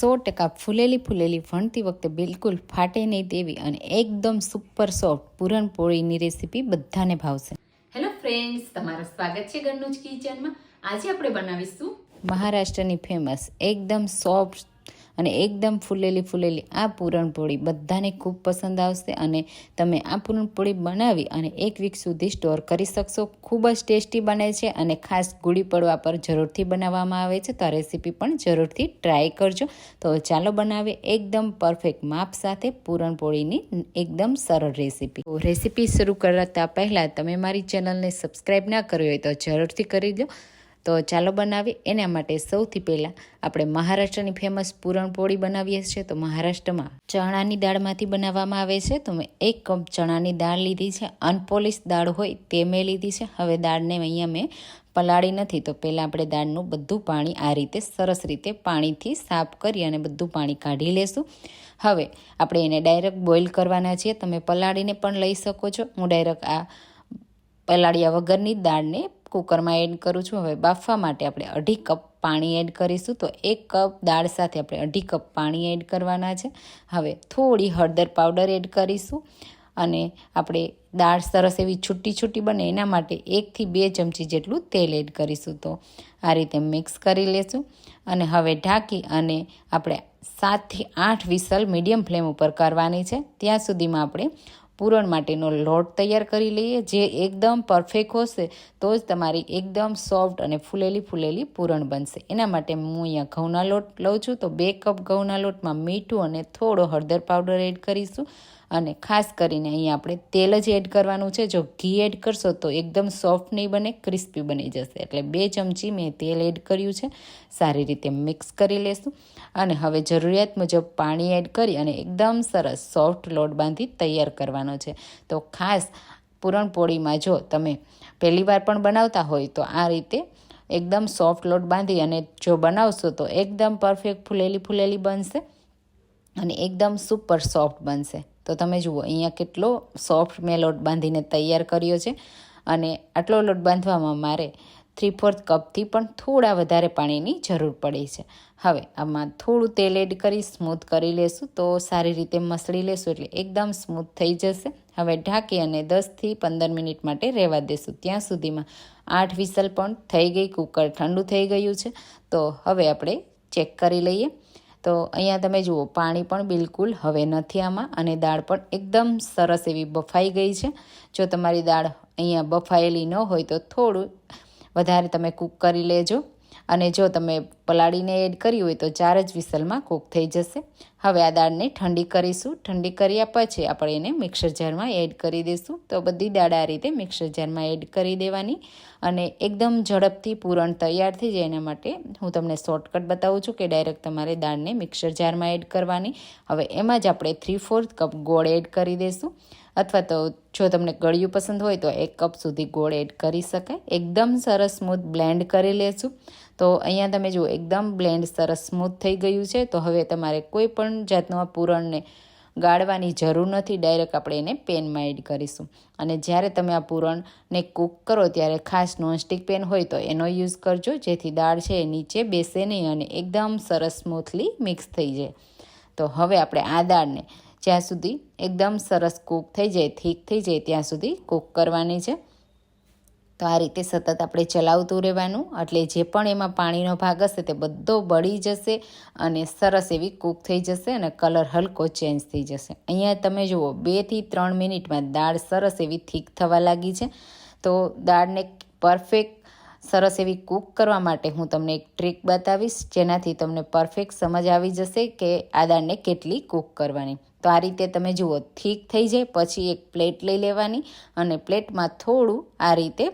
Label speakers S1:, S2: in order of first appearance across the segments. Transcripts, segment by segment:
S1: સો ટકા ફૂલેલી ફૂલેલી વણતી વખતે બિલકુલ ફાટે નહીં તેવી અને એકદમ સુપર સોફ્ટ પૂરણપોળીની રેસીપી બધાને ભાવશે.
S2: હેલો ફ્રેન્ડ્સ તમારું સ્વાગત છે ઘરનું જ કિચનમાં આજે આપણે બનાવીશું
S1: મહારાષ્ટ્રની ફેમસ એકદમ સોફ્ટ અને એકદમ ફૂલેલી ફૂલેલી આ પૂરણપોળી બધાને ખૂબ પસંદ આવશે અને તમે આ પૂરણપોળી બનાવી અને એક વીક સુધી સ્ટોર કરી શકશો. ખૂબ જ ટેસ્ટી બને છે અને ખાસ ગુડી પડવા પર જરૂરથી બનાવવામાં આવે છે તો આ રેસીપી પણ જરૂરથી ટ્રાય કરજો. તો ચાલો બનાવીએ એકદમ પરફેક્ટ માપ સાથે પૂરણપોળીની એકદમ સરળ રેસીપી. રેસીપી શરૂ કરતા પહેલાં તમે મારી ચેનલને સબસ્ક્રાઈબ ના કરી હોય તો જરૂરથી કરી દો. તો ચાલો બનાવીએ. એના માટે સૌથી પહેલાં આપણે મહારાષ્ટ્રની ફેમસ પૂરણપોળી બનાવીએ છીએ. તો મહારાષ્ટ્રમાં ચણાની દાળમાંથી બનાવવામાં આવે છે. તો મેં એક કપ ચણાની દાળ લીધી છે. અનપોલિશ દાળ હોય તે મેં લીધી છે. હવે દાળને અહીંયા મેં પલાળી નથી. તો પહેલાં આપણે દાળનું બધું પાણી આ રીતે સરસ રીતે પાણીથી સાફ કરી અને બધું પાણી કાઢી લેશું. હવે આપણે એને ડાયરેક્ટ બોઇલ કરવાના છીએ. તમે પલાળીને પણ લઈ શકો છો. હું ડાયરેક્ટ આ પલાળ્યા વગરની દાળને કુકરમાં એડ કરું છું. હવે બાફવા માટે આપણે અઢી કપ પાણી એડ કરીશું. તો એક કપ દાળ સાથે આપણે અઢી કપ પાણી એડ કરવાના છે. હવે થોડી હળદર પાવડર એડ કરીશું અને આપણે દાળ સરસ એવી છૂટી છૂટી બને એના માટે એકથી બે ચમચી જેટલું તેલ એડ કરીશું. તો આ રીતે મિક્સ કરી લેશું અને હવે ઢાંકી અને આપણે સાતથી આઠ વિસલ મીડિયમ ફ્લેમ ઉપર કરવાની છે. ત્યાં સુધીમાં આપણે પૂરણ માટેનો લોટ તૈયાર કરી લઈએ. જે એકદમ પરફેક્ટ હશે, તો જ તમારી એકદમ સોફ્ટ અને ફૂલેલી ફૂલેલી પૂરણ બનશે. એના માટે હું અહીંયા ઘઉંના લોટ લઉં છું. તો બે કપ ઘઉંના લોટમાં મીઠું અને થોડો હળદર પાવડર એડ કરીશું. અને ખાસ કરીને અહીંયા આપણે તેલ જ એડ કરવાનું છે. જો ઘી એડ કરશો તો એકદમ સોફ્ટ નહીં બને ક્રિસ્પી બની જશે. એટલે બે ચમચી મેં તેલ એડ કર્યું છે. સારી રીતે મિક્સ કરી લેશું. અને હવે જરૂરિયાત મુજબ પાણી એડ કરી અને એકદમ સરસ સોફ્ટ લોટ બાંધી તૈયાર કરવાનો છે. તો ખાસ પૂરણપોળીમાં જો તમે પહેલી વાર પણ બનાવતા હોય તો આ રીતે એકદમ સોફ્ટ લોટ બાંધી અને જો બનાવશો તો એકદમ પરફેક્ટ ફૂલેલી ફૂલેલી બનશે અને એકદમ સુપર સોફ્ટ બનશે. તો તમે જુઓ, અહીંયા કેટલો સોફ્ટ મેં લોટ બાંધીને તૈયાર કર્યો છે. અને આટલો લોટ બાંધવામાં મારે થ્રી ફોર્થ કપથી પણ થોડા વધારે પાણીની જરૂર પડે છે. હવે આમાં થોડું તેલ એડ કરી સ્મૂથ કરી લેશું તો સારી રીતે મસળી લેશું એટલે એકદમ સ્મૂથ થઈ જશે. હવે ઢાંકી અને દસથી પંદર મિનિટ માટે રહેવા દેશું. ત્યાં સુધીમાં આઠ વિસલ પણ થઈ ગઈ, કુકર ઠંડુ થઈ ગયું છે. તો હવે આપણે ચેક કરી લઈએ. તો અહીંયા તમે જુઓ, પાણી પણ બિલકુલ હવે નથી આમાં અને દાળ પણ એકદમ સરસ એવી બફાઈ ગઈ છે. જો તમારી દાળ અહીંયા બફાયેલી ન હોય તો થોડું વધારે તમે કૂક કરી લેજો. અને જો તમે પલાળીને એડ કરી હોય તો ચાર જ વિસલમાં કૂક થઈ જશે. હવે આ દાળને ઠંડી કરીશું. ઠંડી કર્યા પછી આપણે એને મિક્સર જારમાં એડ કરી દઈશું. તો બધી દાળ આ રીતે મિક્સર જારમાં એડ કરી દેવાની અને એકદમ ઝડપથી પૂરણ તૈયાર થઈ જાય એના માટે હું તમને શોર્ટકટ બતાવું છું કે ડાયરેક્ટ તમારે દાળને મિક્સર જારમાં એડ કરવાની. હવે એમાં જ આપણે થ્રી ફોર્થ કપ ગોળ એડ કરી દઈશું. અથવા તો જો તમને ગળ્યું પસંદ હોય તો એક કપ સુધી ગોળ એડ કરી શકાય. એકદમ સરસ સ્મૂથ બ્લેન્ડ કરી લેશું. તો અહીંયા તમે જુઓ, એકદમ બ્લેન્ડ સરસ સ્મૂથ થઈ ગયું છે. તો હવે તમારે કોઈ પણ જાતનું આ પૂરણને ગાળવાની જરૂર નથી. ડાયરેક્ટ આપણે એને પેનમાં એડ કરીશું. અને જ્યારે તમે આ પૂરણને કૂક કરો, ત્યારે ખાસ નોનસ્ટિક પેન હોય તો એનો યુઝ કરજો. જેથી દાળ છે એ નીચે બેસે નહીં અને એકદમ સરસ સ્મૂથલી મિક્સ થઈ જાય. તો હવે આપણે આ દાળને જ્યાં સુધી એકદમ સરસ કૂક થઈ જાય, થીક થઈ જાય ત્યાં સુધી કૂક કરવાની છે. તો આ રીતે સતત આપણે ચલાવતું રહેવાનું, એટલે જે પણ એમાં પાણીનો ભાગ હશે તે બધો બળી જશે અને સરસ એવી કૂક થઈ જશે અને કલર હલકો ચેન્જ થઈ જશે. અહીંયા તમે જુઓ બેથી ત્રણ મિનિટમાં દાળ સરસ એવી થીક થવા લાગી છે. તો દાળને પરફેક્ટ સરસ એવી કૂક કરવા માટે હું તમને એક ટ્રીક બતાવીશ, જેનાથી તમને પરફેક્ટ સમજ આવી જશે કે આ દાળને કેટલી કૂક કરવાની. તો આ રીતે તમે જુઓ થીક થઈ જાય, પછી એક પ્લેટ લઈ લેવાની અને પ્લેટમાં થોડું આ રીતે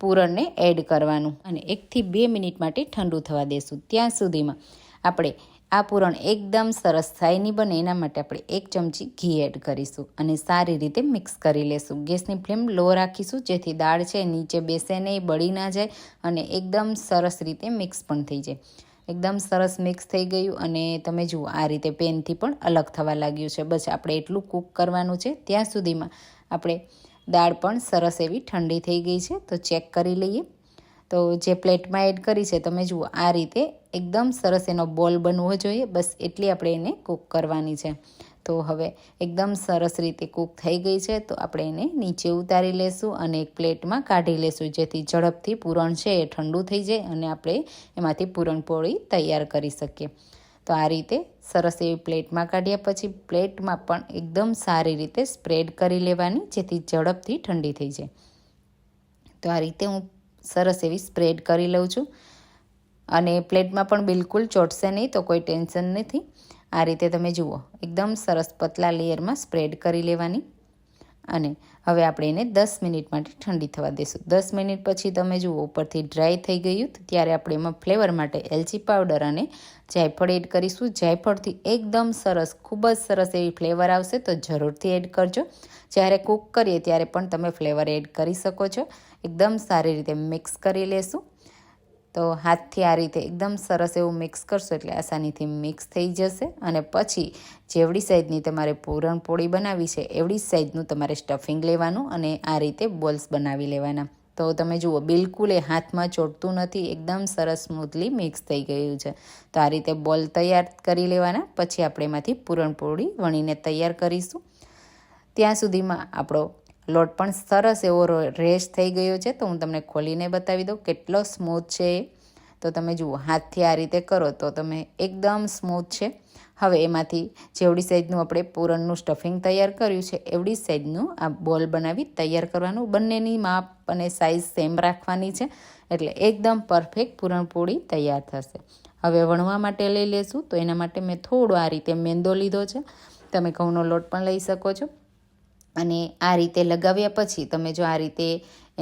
S1: પૂરણને એડ કરવાનું અને એકથી બે મિનિટ માટે ઠંડુ થવા દેશું. ત્યાં સુધીમાં આપણે આ પૂરણ એકદમ સરસ થાય નહીં બને, એના માટે આપણે એક ચમચી ઘી એડ કરીશું અને સારી રીતે મિક્સ કરી લેશું. ગેસની ફ્લેમ લો રાખીશું, જેથી દાળ છે નીચે બેસે નહીં, બળી ના જાય અને એકદમ સરસ રીતે મિક્સ પણ થઈ જાય. એકદમ સરસ મિક્સ થઈ ગયું અને તમે જુઓ, આ રીતે પેનથી પણ અલગ થવા લાગ્યું છે. બસ આપણે એટલું કૂક કરવાનું છે. ત્યાં સુધીમાં આપણે દાળ પણ સરસ એવી ઠંડી થઈ ગઈ છે. તો ચેક કરી લઈએ. તો જે પ્લેટમાં એડ કરી છે, તમે જુઓ, આ રીતે એકદમ સરસ એનો બોલ બનવો જોઈએ. બસ એટલી આપણે એને કૂક કરવાની છે. તો હવે એકદમ સરસ રીતે કૂક થઈ ગઈ છે, તો આપણે એને નીચે ઉતારી લેશું અને એક પ્લેટમાં કાઢી લેશું, જેથી ઝડપથી પૂરણ છે એ ઠંડુ થઈ જાય અને આપણે એમાંથી પૂરણપોળી તૈયાર કરી શકીએ. તો આ રીતે સરસ એવી પ્લેટમાં કાઢ્યા પછી પ્લેટમાં પણ એકદમ સારી રીતે સ્પ્રેડ કરી લેવાની, જેથી ઝડપથી ઠંડી થઈ જાય. તો આ રીતે હું સરસ એવી સ્પ્રેડ કરી લઉં છું. અને પ્લેટમાં પણ બિલકુલ ચોટશે નહીં, તો કોઈ ટેન્શન નથી. આ રીતે તમે જુઓ, એકદમ સરસ પતલા લેયરમાં સ્પ્રેડ કરી લેવાની. અને હવે આપણે એને દસ મિનિટ માટે ઠંડી થવા દઈશું દસ મિનિટ પછી તમે જુઓ, ઉપરથી ડ્રાય થઈ ગયું. ત્યારે આપણે એમાં ફ્લેવર માટે એલચી પાવડર અને જાયફળ એડ કરીશું. જાયફળથી એકદમ સરસ, ખૂબ જ સરસ એવી ફ્લેવર આવશે તો જરૂરથી એડ કરજો. જ્યારે કૂક કરીએ ત્યારે પણ તમે ફ્લેવર એડ કરી શકો છો. એકદમ સારી રીતે મિક્સ કરી લેશું. તો હાથથી આ રીતે એકદમ સરસ એવું મિક્સ કરશો એટલે આસાનીથી મિક્સ થઈ જશે અને પછી જેવડી સાઈઝની તમારે પૂરણપોળી બનાવી છે, એવડી સાઈઝનું તમારે સ્ટફિંગ લેવાનું અને આ રીતે બોલ્સ બનાવી લેવાના. તો તમે જુઓ, બિલકુલ એ હાથમાં ચોટતું નથી, એકદમ સરસ સ્મૂથલી મિક્સ થઈ ગયું છે. તો આ રીતે બોલ તૈયાર કરી લેવાના, પછી આપણે એમાંથી પૂરણપોળી વણીને તૈયાર કરીશું. ત્યાં સુધીમાં આપણો લોટ પણ સરસ એવો રેશ થઈ ગયો છે, તો હું તમને ખોલીને બતાવી દઉં કેટલો સ્મૂથ છે એ. તો તમે જુઓ, હાથથી આ રીતે કરો તો તમે એકદમ સ્મૂથ છે. હવે એમાંથી જેવડી સાઈઝનું આપણે પૂરણનું સ્ટફિંગ તૈયાર કર્યું છે, એવડી સાઈઝનું આ બોલ બનાવી તૈયાર કરવાનું, બંનેની માપ અને સાઇઝ સેમ રાખવાની છે, એટલે એકદમ પરફેક્ટ પૂરણપોળી તૈયાર થશે. હવે વણવા માટે લઈ લેશું, તો એના માટે મેં થોડો આ રીતે મેંદો લીધો છે. તમે ઘઉંનો લોટ પણ લઈ શકો છો. અને આ રીતે લગાવ્યા પછી તમે જો આ રીતે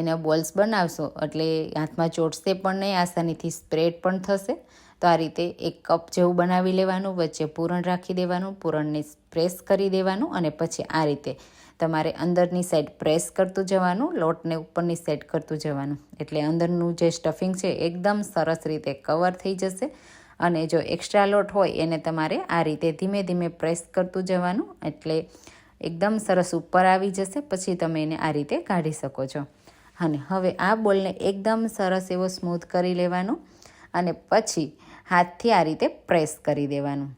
S1: એના બોલ્સ બનાવશો, એટલે હાથમાં ચોટશે પણ નહીં, આસાનીથી સ્પ્રેડ પણ થશે. તો આ રીતે એક કપ જેવું બનાવી લેવાનું, વચ્ચે પૂરણ રાખી દેવાનું, પૂરણને પ્રેસ કરી દેવાનું અને પછી આ રીતે તમારે અંદરની સાઈડ પ્રેસ કરતું જવાનું, લોટને ઉપરની સાઈડ કરતું જવાનું. એટલે અંદરનું જે સ્ટફિંગ છે એકદમ સરસ રીતે કવર થઈ જશે. અને જો એક્સ્ટ્રા લોટ હોય એને તમારે આ રીતે ધીમે ધીમે પ્રેસ કરતું જવાનું, એટલે એકદમ સરસ ઉપર આવી જશે, પછી તમે એને આ રીતે કાઢી શકો છો. અને હવે આ બોલને એકદમ સરસ એવો સ્મૂથ કરી લેવાનો અને પછી હાથથી આ રીતે પ્રેસ કરી દેવાનું.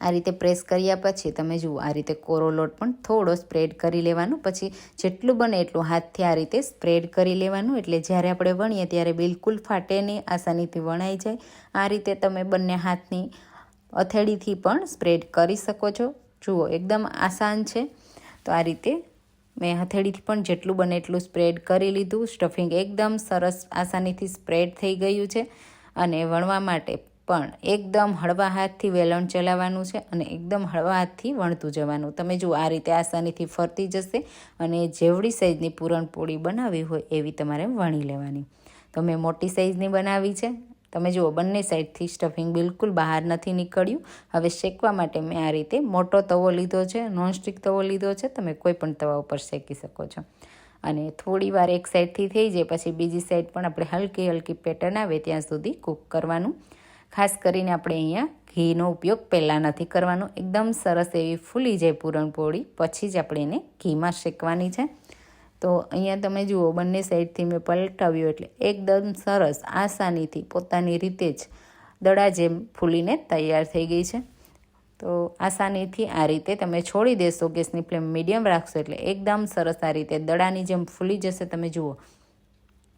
S1: આ રીતે પ્રેસ કર્યા પછી તમે જુઓ, આ રીતે કોરો લોટ પણ થોડો સ્પ્રેડ કરી લેવાનું, પછી જેટલું બને એટલું હાથથી આ રીતે સ્પ્રેડ કરી લેવાનું. એટલે જ્યારે આપણે વણીએ ત્યારે બિલકુલ ફાટે નહીં, આસાનીથી વણાઈ જાય. આ રીતે તમે બંને હાથની અથેળીથી પણ સ્પ્રેડ કરી શકો છો. જુઓ, એકદમ આસાન છે. તો આ રીતે મેં હથેળીથી પણ જેટલું બને એટલું સ્પ્રેડ કરી લીધું. સ્ટફિંગ એકદમ સરસ આસાનીથી સ્પ્રેડ થઈ ગયું છે અને વણવા માટે પણ એકદમ હળવા હાથથી વેલણ ચલાવવાનું છે અને એકદમ હળવા હાથથી વણતું જવાનું. તમે જુઓ, આ રીતે આસાનીથી ફરતી જશે અને જેવડી સાઇઝની પૂરણપોળી બનાવી હોય એવી તમારે વણી લેવાની. તો મેં મોટી સાઇઝની બનાવી છે. તમે જુઓ, બંને સાઈડથી સ્ટફિંગ બિલકુલ બહાર નથી નીકળ્યું. હવે શેકવા માટે મેં આ રીતે મોટો તવો લીધો છે નોનસ્ટિક તવો લીધો છે, તમે કોઈ પણ તવા ઉપર શેકી શકો છો. અને થોડી વાર એક સાઈડથી થઈ જાય, પછી બીજી સાઈડ પણ આપણે હલકી હલકી પેટર્ન આવે ત્યાં સુધી કૂક કરવાનું. ખાસ કરીને આપણે અહીંયા ઘીનો ઉપયોગ પહેલાં નથી કરવાનો. એકદમ સરસ એવી ફૂલી જાય પૂરણપોળી, પછી જ આપણે એને ઘીમાં શેકવાની છે. તો અહીંયા તમે જુઓ, બંને સાઈડથી મેં પલટાવ્યું એટલે એકદમ સરસ, આસાનીથી પોતાની રીતે જ દડા જેમ ફૂલીને તૈયાર થઈ ગઈ છે. તો આસાનીથી આ રીતે તમે છોડી દેશો, ગેસની ફ્લેમ મીડિયમ રાખશો એટલે એકદમ સરસ આ રીતે દડાની જેમ ફૂલી જશે. તમે જુઓ,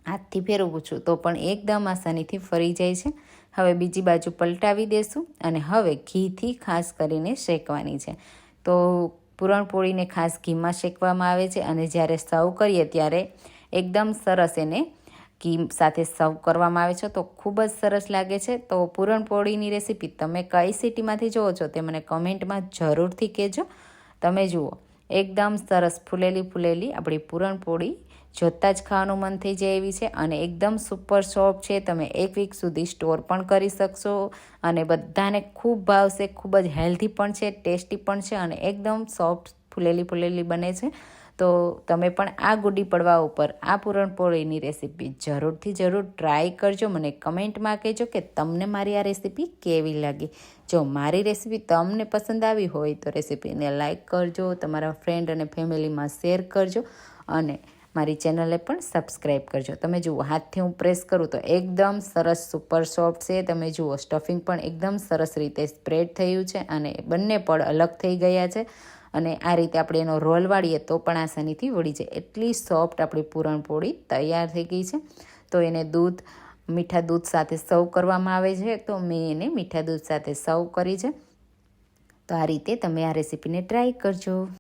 S1: હાથથી ફેરવું છું તો પણ એકદમ આસાનીથી ફરી જાય છે. હવે બીજી બાજુ પલટાવી દેશું અને હવે ઘીથી ખાસ કરીને શેકવાની છે. તો પૂરણપોળીને ખાસ ઘીમાં શેકવામાં આવે છે અને જ્યારે સર્વ કરીએ ત્યારે એકદમ સરસ એને ઘી સાથે સર્વ કરવામાં આવે છે. તો ખૂબ જ સરસ લાગે છે. તો પૂરણપોળીની રેસીપી તમે કઈ સિટીમાંથી જુઓ છો તે મને કમેન્ટમાં જરૂરથી કહેજો. તમે જુઓ. એકદમ સરસ ફૂલેલી ફૂલેલી આપણી પૂરણપોળી જોતાં જ ખાવાનું મન થઈ જાય એવી છે અને એકદમ સુપર શોપ છે. તમે એક વીક સુધી સ્ટોર પણ કરી શકશો અને બધાને ખૂબ ભાવશે ખૂબ જ હેલ્ધી પણ છે, ટેસ્ટી પણ છે અને એકદમ સોફ્ટ ફૂલેલી ફૂલેલી બને છે. તો તમે પણ આ ગુડી પડવા ઉપર આ પૂરણપોળીની રેસીપી જરૂરથી જરૂર ટ્રાય કરજો. મને કમેન્ટમાં કહેજો કે તમને મારી આ રેસીપી કેવી લાગી. જો મારી રેસીપી તમને પસંદ આવી હોય તો રેસીપીને લાઇક કરજો, તમારા ફ્રેન્ડ અને ફેમિલીમાં શેર કરજો અને મારી ચેનલને પણ સબસ્ક્રાઈબ કરજો. તમે જુઓ, હાથથી હું પ્રેસ કરું તો એકદમ સરસ સુપર સોફ્ટ છે. તમે જુઓ, સ્ટફિંગ પણ એકદમ સરસ રીતે સ્પ્રેડ થયું છે અને બંને પડ અલગ થઈ ગયા છે. અને આ રીતે આપણે એનો રોલ વાળીએ તો પણ આસાનીથી વળી જાય. એટલી સોફ્ટ આપણી પૂરણપોળી તૈયાર થઈ ગઈ છે. તો એને દૂધ, મીઠા દૂધ સાથે સર્વ કરવામાં આવે છે. તો મેં એને મીઠા દૂધ સાથે સર્વ કરી છે. તો આ રીતે તમે આ રેસીપીને ટ્રાય કરજો.